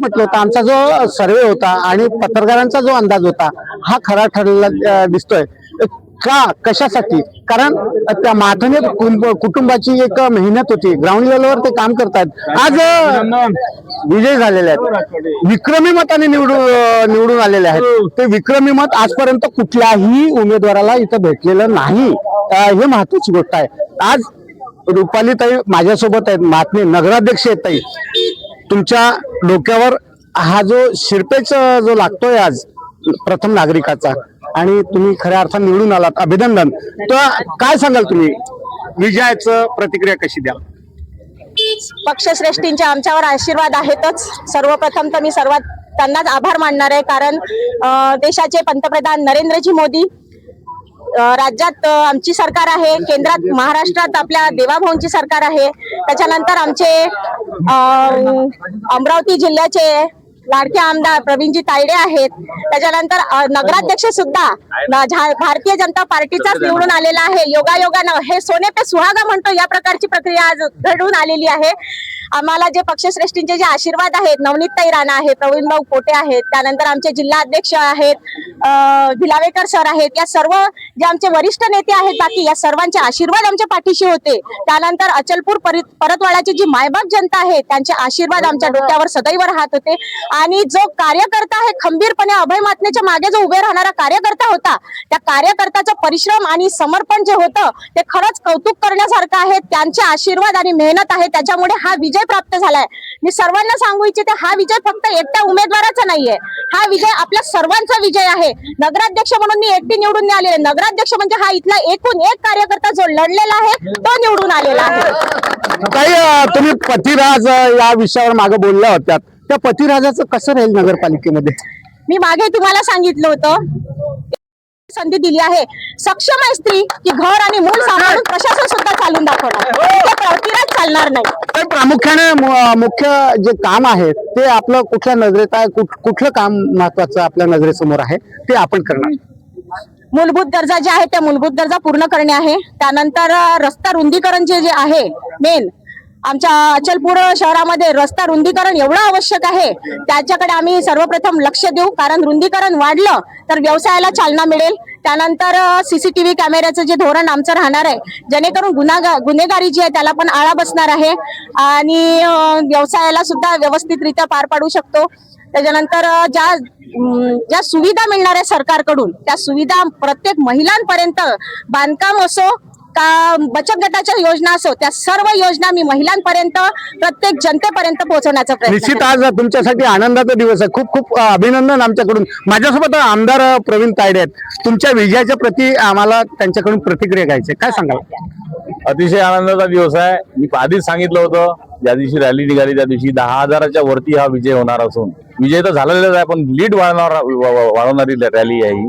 म्हटलं होतं. आमचा जो सर्वे होता आणि पत्रकारांचा जो अंदाज होता हा खरा ठरलेला दिसतोय. का? कशासाठी? कारण त्या माथने कुटुंबाची एक मेहनत होती. ग्राउंड लेवलवर ते काम करतात. आज विजय झालेले आहेत. विक्रमी मताने निवडून निवडून आलेले आहेत. ते विक्रमी मत आजपर्यंत कुठल्याही उमेदवाराला इथं भेटलेलं नाही. हे महत्वाची गोष्ट आहे. आज रुपाली ताई माझ्यासोबत आहेत. महात्मे नगराध्यक्ष आहेत ताई. तुमच्या डोक्यावर हा जो शिरपेच जो लागतोय आज प्रथम नागरिकाचा आणि तुम्ही खऱ्या अर्थाने निवडून आलात अभिनंदन. तर काय सांगाल तुम्ही? विजयाचं प्रतिक्रिया कशी द्या पक्षश्रेष्ठींचे आमच्यावर आशीर्वाद आहेतच. सर्वप्रथम तर मी सर्वात त्यांनाच आभार मानणार आहे कारण देशाचे पंतप्रधान नरेंद्रजी मोदी राज्यात आमची सरकार आहे केंद्रात महाराष्ट्रात आपल्या देवाभाऊंची सरकार आहे. त्याच्यानंतर आमचे अमरावती जिल्ह्याचे लाडके आमदार प्रवीणजी तायडे आहेत. त्याच्यानंतर नगराध्यक्ष सुद्धा भारतीय जनता पार्टीचाच निवडून आलेला आहे. योगायोगानं हे सोने पे सुहागा म्हणतो या प्रकारची प्रक्रिया आज घडून आलेली आहे. आम्हाला जे पक्षश्रेष्ठींचे जे आशीर्वाद आहेत नवनीतताई राणा आहेत प्रवीण भाऊ पोटे आहेत त्यानंतर आमचे जिल्हा अध्यक्ष आहेत भिलावेकर सर आहेत या सर्व जे आमचे वरिष्ठ नेते आहेत बाकी या सर्वांचे आशीर्वाद आमच्या पाठीशी होते. त्यानंतर अचलपूर परि- परतवाडाची जी मायबाप जनता आहे त्यांचे आशीर्वाद आमच्या डोक्यावर सदैव राहत होते. आणि जो कार्यकर्ता आहे खंबीरपणे अभय मातनेच्या मागे जो उभे राहणारा कार्यकर्ता होता त्या कार्यकर्त्याचं परिश्रम आणि समर्पण जे होतं ते खरंच कौतुक करण्यासारखं आहे. त्यांचे आशीर्वाद आणि मेहनत आहे त्याच्यामुळे हा विजय प्राप्त झालाय. मी सर्वांना सांगू इच्छिते हा विजय फक्त एकट्या उमेदवाराचा नाहीये. हा विजय आपल्या सर्वांचा विजय आहे. नगराध्यक्ष म्हणून मी एकटी निवडून आलेले. नगराध्यक्ष म्हणजे हा इथला एकूण एक कार्यकर्ता जो लढलेला आहे तो निवडून आलेला आहे. काही तुम्ही पतिराज या विषयावर मागे बोलल्या होत्या. त्या पतिराजाचं कसं राहील नगरपालिकेमध्ये? मी मागे तुम्हाला सांगितलं होतं. संधी दिली आहे. सक्षम आहे स्त्री की घर आणि मूल सांभाळून प्रशासन सुद्धा चालून दाखवणार. प्रतिराज चालणार नाही. प्रामुख्याने मुख्य जे काम आहे ते आपलं कुठल्या नजरेत आहे कुठलं काम महत्वाचं आपल्या नजरेसमोर आहे ते आपण करणार. मूलभूत गरजा ज्या आहेत त्या मूलभूत गरजा पूर्ण करणे आहे. त्यानंतर रस्ता रुंदीकरण जे जे आहे मेन आमच्या अचलपूर शहरामध्ये रस्ता रुंदीकरण एवढं आवश्यक आहे त्याच्याकडे आम्ही सर्वप्रथम लक्ष देऊ. कारण रुंदीकरण वाढलं तर व्यवसायाला चालना मिळेल. त्यानंतर सीसीटीव्ही कॅमेऱ्याचं जे धोरण आमचं राहणार आहे जेणेकरून गुन्हा गुन्हेगारी जी आहे त्याला पण आळा बसणार आहे आणि व्यवसायाला सुद्धा व्यवस्थितरित्या पार पाडू शकतो. त्याच्यानंतर ज्या ज्या सुविधा मिळणार आहे सरकारकडून त्या सुविधा प्रत्येक महिलांपर्यंत बांधकाम असो का बचत गटाच्या योजना असो त्या सर्व योजना मी महिलांपर्यंत प्रत्येक जनतेपर्यंत पोहोचवण्याचा प्रयत्न निश्चित. आज तुमच्यासाठी आनंदाचा दिवस आहे. खूप खूप अं, अभिनंदन आमच्याकडून. माझ्यासोबत आमदार अं, प्रवीण तायडे आहेत. तुमच्या विजयाच्या प्रती आम्हाला त्यांच्याकडून प्रतिक्रिया घ्यायची आहे. काय सांगाल? अतिशय आनंदाचा दिवस आहे. मी आधीच सांगितलं होतं ज्या दिवशी रॅली निघाली त्या दिवशी दहा हजाराच्या वरती हा विजय होणार असून. विजय तर झालेलाच आहे पण लीड वाढवणार वा- वा- वाढवणारी रॅली आहे ही.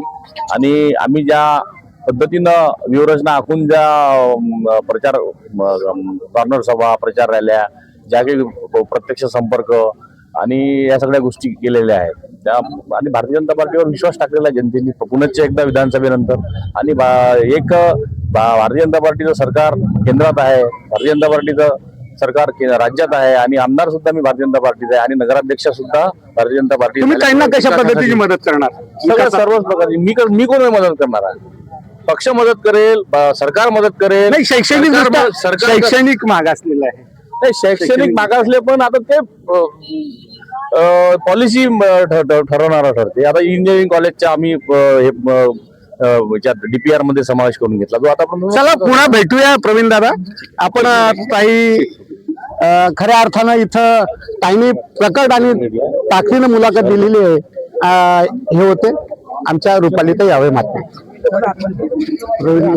आणि आम्ही ज्या पद्धतीनं व्यूहरचना आखून ज्या प्रचार कॉर्नर सभा प्रचार रॅल्या ज्या काही प्रत्यक्ष संपर्क आणि या सगळ्या गोष्टी केलेल्या आहेत. त्या आणि भारतीय जनता पार्टीवर विश्वास टाकलेला आहे जनतेने. पुनश्च एकदा विधानसभेनंतर. आणि एक भारतीय जनता पार्टीचं सरकार केंद्रात आहे. भारतीय जनता पार्टीचं सरकार राज्यात आहे. आणि आमदार सुद्धा मी भारतीय जनता पार्टीचा आहे. आणि नगराध्यक्ष सुद्धा भारतीय जनता पार्टी कशा पद्धतीची मदत करणार? सगळं सर्वच प्रकारची. मी मी कोण मदत करणार आहे? पक्ष मदत करेल सरकार मदत करेल. नाही शैक्षणिक शैक्षणिक मागासलेलं आहे. नाही शैक्षणिक मागासले पण आता ते पॉलिसी ठरवणार ठरते. आता इंजिनिअरिंग कॉलेजच्या आम्ही डीपीआरमध्ये समावेश करून घेतला जो आता चला पुन्हा भेटूया प्रवीण दादा. आपण काही खऱ्या अर्थानं इथं ताईने प्रकट आणि ताकदीनं मुलाखत दिलेली आहे. हे होते. आमच्या रुपालीताई यावे माते प्रवीण